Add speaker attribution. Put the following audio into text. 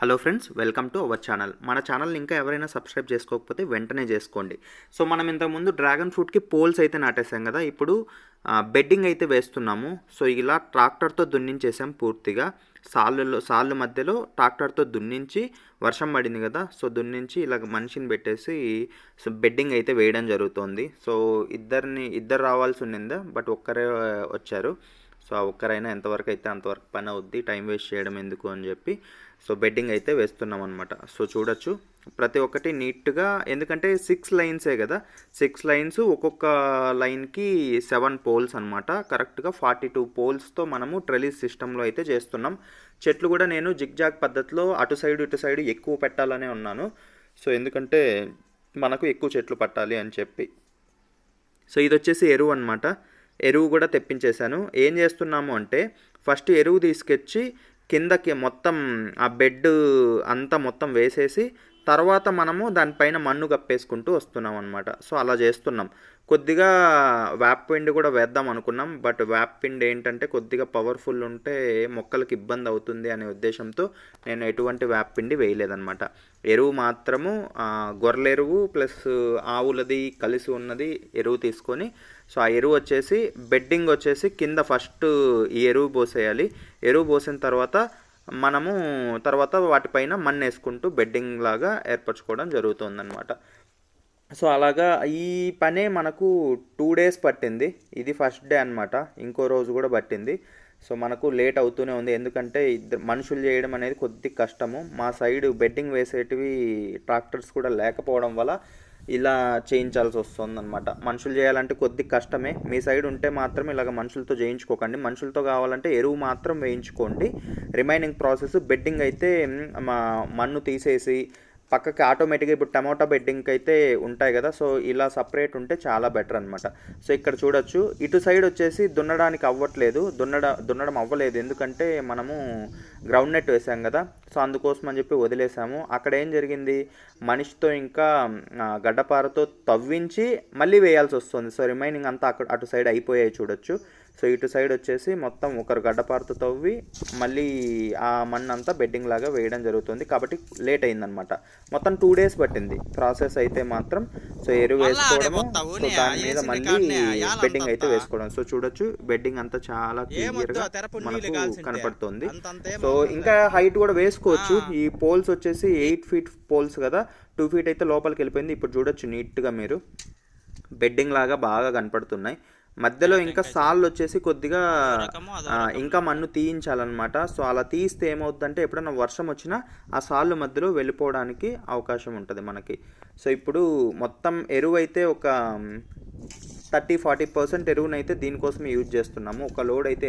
Speaker 1: Hello friends welcome to our channel. మన ఛానల్ని ఇంకా ఎవరైనా సబ్స్క్రైబ్ చేసుకోకపోతే వెంటనే చేసుకోండి. సో మనం ఇంతకుముందు డ్రాగన్ ఫ్రూట్కి పోల్స్ అయితే నాటేసాం కదా ఇప్పుడు బెడ్డింగ్ అయితే వేస్తున్నాము. సో ఇలా ట్రాక్టర్తో దున్నించేసాం పూర్తిగా. సాళ్ళలో సాళ్ళు మధ్యలో ట్రాక్టర్తో దున్నించి వర్షం పడింది కదా సో దున్నించి ఇలా మనిషిని పెట్టేసి సో బెడ్డింగ్ అయితే వేయడం జరుగుతోంది. సో ఇద్దరిని ఇద్దరు రావాల్సి ఉండిందా బట్ ఒక్కరే వచ్చారు. సో ఆ ఒక్కరైనా ఎంతవరకు అయితే అంతవరకు పని అవుద్ది టైం వేస్ట్ చేయడం ఎందుకు అని చెప్పి సో బెడ్డింగ్ అయితే వేస్తున్నాం అనమాట సో చూడొచ్చు. ప్రతి ఒక్కటి నీట్గా ఎందుకంటే సిక్స్ లైన్సే కదా. సిక్స్ లైన్స్ ఒక్కొక్క లైన్కి సెవెన్ పోల్స్ అనమాట కరెక్ట్గా ఫార్టీ టూ పోల్స్తో మనము ట్రెలీస్ సిస్టంలో అయితే చేస్తున్నాం. చెట్లు కూడా నేను జిగ్జాగ్ పద్ధతిలో అటు సైడ్ ఇటు సైడ్ ఎక్కువ పెట్టాలనే ఉన్నాను. సో ఎందుకంటే మనకు ఎక్కువ చెట్లు పట్టాలి అని చెప్పి. సో ఇది వచ్చేసి ఎరువు అనమాట ఎరువు కూడా తెప్పించేశాను. ఏం చేస్తున్నాము అంటే ఫస్ట్ ఎరువు తీసుకొచ్చి కిందకి మొత్తం ఆ బెడ్ అంతా మొత్తం వేసేసి తర్వాత మనము దానిపైన మన్ను కప్పేసుకుంటూ వస్తున్నాం అనమాట సో అలా చేస్తున్నాం. కొద్దిగా వేపపిండి కూడా వేద్దాం అనుకున్నాం. బట్ వేపపిండి ఏంటంటే కొద్దిగా పవర్ఫుల్ ఉంటే మొక్కలకు ఇబ్బంది అవుతుంది అనే ఉద్దేశంతో నేను ఎటువంటి వేపపిండి వేయలేదనమాట ఎరువు మాత్రము గొర్రెల ఎరువు ప్లస్ ఆవులది కలిసి ఉన్నది ఎరువు తీసుకొని సో ఆ ఎరువు వచ్చేసి బెడ్డింగ్ వచ్చేసి కింద ఫస్ట్ ఈ ఎరువు పోసేయాలి. ఎరువు పోసిన తర్వాత మనము తర్వాత వాటిపైన మన్ను వేసుకుంటూ బెడ్డింగ్ లాగా ఏర్పరచుకోవడం జరుగుతుందన్నమాట. సో అలాగా ఈ పనే మనకు టూ డేస్ పట్టింది. ఇది ఫస్ట్ డే అనమాట ఇంకో రోజు కూడా పట్టింది. సో మనకు లేట్ అవుతూనే ఉంది. ఎందుకంటే ఇద్దరు మనుషులు చేయడం అనేది కొద్ది కష్టము. మా సైడ్ బెడ్డింగ్ వేసేటివి ట్రాక్టర్స్ కూడా లేకపోవడం వల్ల ఇలా చేయించాల్సి వస్తుంది అనమాట మనుషులు చేయాలంటే కొద్ది కష్టమే. మీ సైడ్ ఉంటే మాత్రం ఇలాగ మనుషులతో చేయించుకోకండి. మనుషులతో కావాలంటే ఎరువు మాత్రం వేయించుకోండి. రిమైనింగ్ ప్రాసెస్ బెడ్డింగ్ అయితే మా మన్ను తీసేసి పక్కకి ఆటోమేటిక్గా ఇప్పుడు టమాటా బెడ్డింగ్కి అయితే ఉంటాయి కదా సో ఇలా సపరేట్ ఉంటే చాలా బెటర్ అనమాట సో ఇక్కడ చూడొచ్చు. ఇటు సైడ్ వచ్చేసి దున్నడానికి అవ్వట్లేదు. దున్నడ దున్నడం అవ్వలేదు. ఎందుకంటే మనము గ్రౌండ్ నెట్ వేసాం కదా. సో అందుకోసం అని చెప్పి వదిలేసాము. అక్కడ ఏం జరిగింది? మనిషితో ఇంకా గడ్డపారతో తవ్వించి మళ్ళీ వేయాల్సి వస్తుంది. సో రిమైనింగ్ అంతా అక్కడ అటు సైడ్ అయిపోయాయి చూడొచ్చు. సో ఇటు సైడ్ వచ్చేసి మొత్తం ఒకరు గడ్డపారతో తవ్వి మళ్ళీ ఆ మన్ను అంతా బెడ్డింగ్ లాగా వేయడం జరుగుతుంది. కాబట్టి లేట్ అయిందనమాట. మొత్తం టూ డేస్ పట్టింది. ప్రాసెస్ అయితే మాత్రం. సో ఎరువు వేసుకోవడము. సో దాని మీద మళ్ళీ బెడ్డింగ్ అయితే వేసుకోవడం. సో చూడొచ్చు బెడ్డింగ్ అంతా చాలా క్లియర్గా మనకు కనపడుతుంది. సో ఇంకా హైట్ కూడా వేసుకోవచ్చు. ఈ పోల్స్ వచ్చేసి ఎయిట్ ఫీట్ పోల్స్ కదా. టూ ఫీట్ అయితే లోపలికి వెళ్ళిపోయింది. ఇప్పుడు చూడొచ్చు నీట్గా మీరు. బెడ్డింగ్ లాగా బాగా కనపడుతున్నాయి. మధ్యలో ఇంకా సాళ్ళు వచ్చేసి కొద్దిగా ఇంకా మన్ను తీయించాలన్నమాట. సో అలా తీస్తే ఏమవుతుందంటే ఎప్పుడైనా వర్షం వచ్చినా ఆ సాళ్ళు మధ్యలో వెళ్ళిపోవడానికి అవకాశం ఉంటుంది మనకి. సో ఇప్పుడు మొత్తం ఎరువు అయితే ఒక థర్టీ ఫార్టీ పర్సెంట్ ఎరువునైతే దీనికోసం యూజ్ చేస్తున్నాము. ఒక లోడ్ అయితే